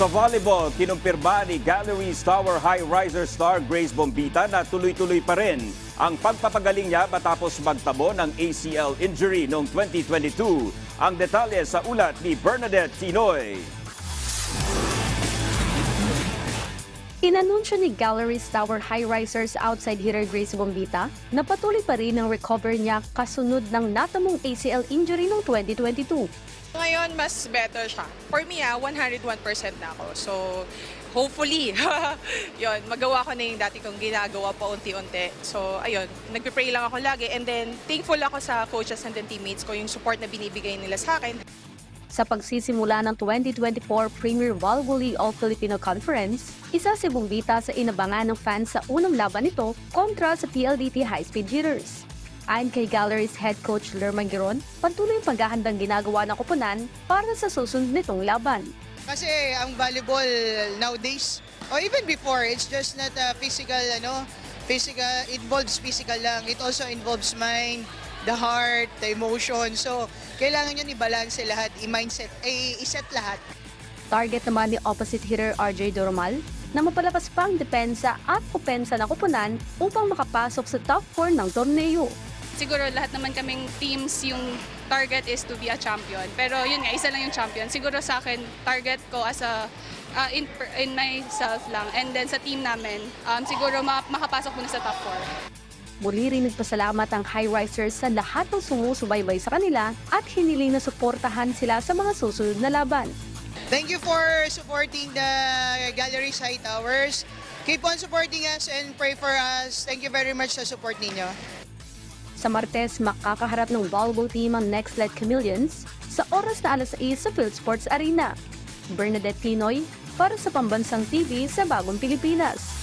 Sa volleyball, kinumpirma ni Galleries Tower High Riser star Grace Bombita na tuloy-tuloy pa rin ang pagpapagaling niya matapos magtamo ng ACL injury noong 2022. Ang detalye sa ulat ni Bernadette Tinoy. Inanunsyo ni Galleries Tower High Risers outside hitter Grace Bombita na patuloy pa rin ang recover niya kasunod ng natamong ACL injury noong 2022. Ngayon, mas better siya. For me, ah, 101% na ako. So, hopefully, yon magawa ko na yung dati kong ginagawa pa unti-unti. So, ayun, nagpe-pray lang ako lagi. And then, thankful ako sa coaches and then teammates ko, yung support na binibigay nila sa akin. Sa pagsisimula ng 2024 Premier Volleyball League All-Filipino Conference, isa si Bombita sa inabangan ng fans sa unang laban nito kontra sa PLDT High Speed Hitters. Ayon kay Galleries head coach Lerman Giron, patuloy ang paghahandang ginagawa ng kupunan para sa susunod nitong laban. Kasi ang volleyball nowadays, or even before, it's just not a physical, ano, physical, it involves physical lang. It also involves mind, the heart, the emotion. So, kailangan yun i-balance lahat, i-mindset, eh, i-set lahat. Target naman ni opposite hitter RJ Doromal na mapalakas pa ang depensa at opensa ng kupunan upang makapasok sa top 4 ng torneo. siguro lahat naman kaming teams yung target is to be a champion. Pero yun nga, isa lang yung champion. Siguro sa akin, target ko as a uh, in, in myself lang. And then sa team namin, um, siguro ma- makapasok muna sa top 4. Muli rin nagpasalamat ang high risers sa lahat ng sumusubaybay sa kanila at hiniling na suportahan sila sa mga susunod na laban. Thank you for supporting the Gallery Side Towers. Keep on supporting us and pray for us. Thank you very much sa support ninyo. Sa Martes, makakaharap ng volleyball team ang Next Led Chameleons sa oras na alas 6 sa Field Sports Arena. Bernadette Pinoy para sa Pambansang TV sa Bagong Pilipinas.